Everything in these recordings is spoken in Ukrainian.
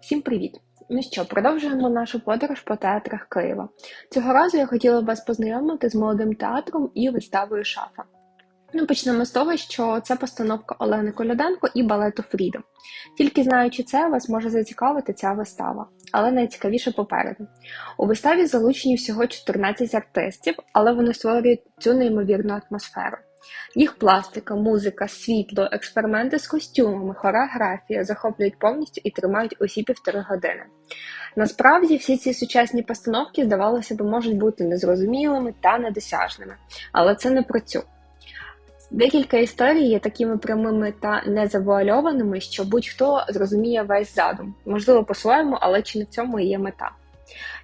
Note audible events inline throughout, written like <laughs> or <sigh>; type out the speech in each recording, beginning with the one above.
Всім привіт! Ну що, продовжуємо нашу подорож по театрах Києва. Цього разу я хотіла вас познайомити з молодим театром і виставою Шафа. Ну, почнемо з того, що це постановка Олени Коляденко і балету Фрідом. Тільки знаючи це, вас може зацікавити ця вистава, але найцікавіше попереду. У виставі залучені всього 14 артистів, але вони створюють цю неймовірну атмосферу. Їх пластика, музика, світло, експерименти з костюмами, хореографія захоплюють повністю і тримають усі півтори години. Насправді всі ці сучасні постановки, здавалося б, можуть бути незрозумілими та недосяжними, але це не про цю. Декілька історій є такими прямими та незавуальованими, що будь-хто зрозуміє весь задум, можливо, по-своєму, але чи не в цьому є мета.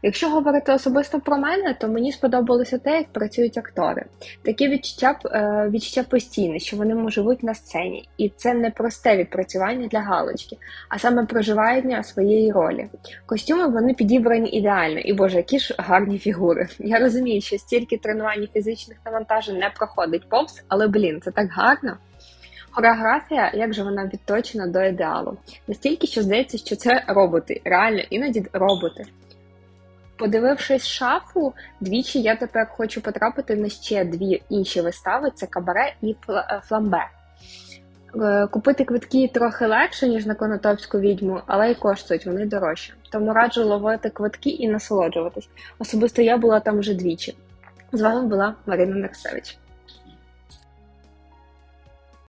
Якщо говорити особисто про мене, то мені сподобалося те, як працюють актори. Такі відчуття е, відчуття постійне, що вони живуть на сцені, і це не просте відпрацювання для галочки, а саме проживання своєї ролі. Костюми вони підібрані ідеально, і боже, які ж гарні фігури. <laughs> Я розумію, що стільки тренувань і фізичних навантажень не проходить повз, але блін, це так гарно. Хореографія, як же вона відточена до ідеалу, настільки, що здається, що це роботи, реально іноді роботи. Подивившись шафу, двічі я тепер хочу потрапити на ще дві інші вистави: це кабаре і фламбе. Е, Купити квитки трохи легше, ніж на Конотопську відьму, але й коштують вони дорожче. Тому раджу ловити квитки і насолоджуватись. Особисто я була там вже двічі. З вами була Марина Нарсевич.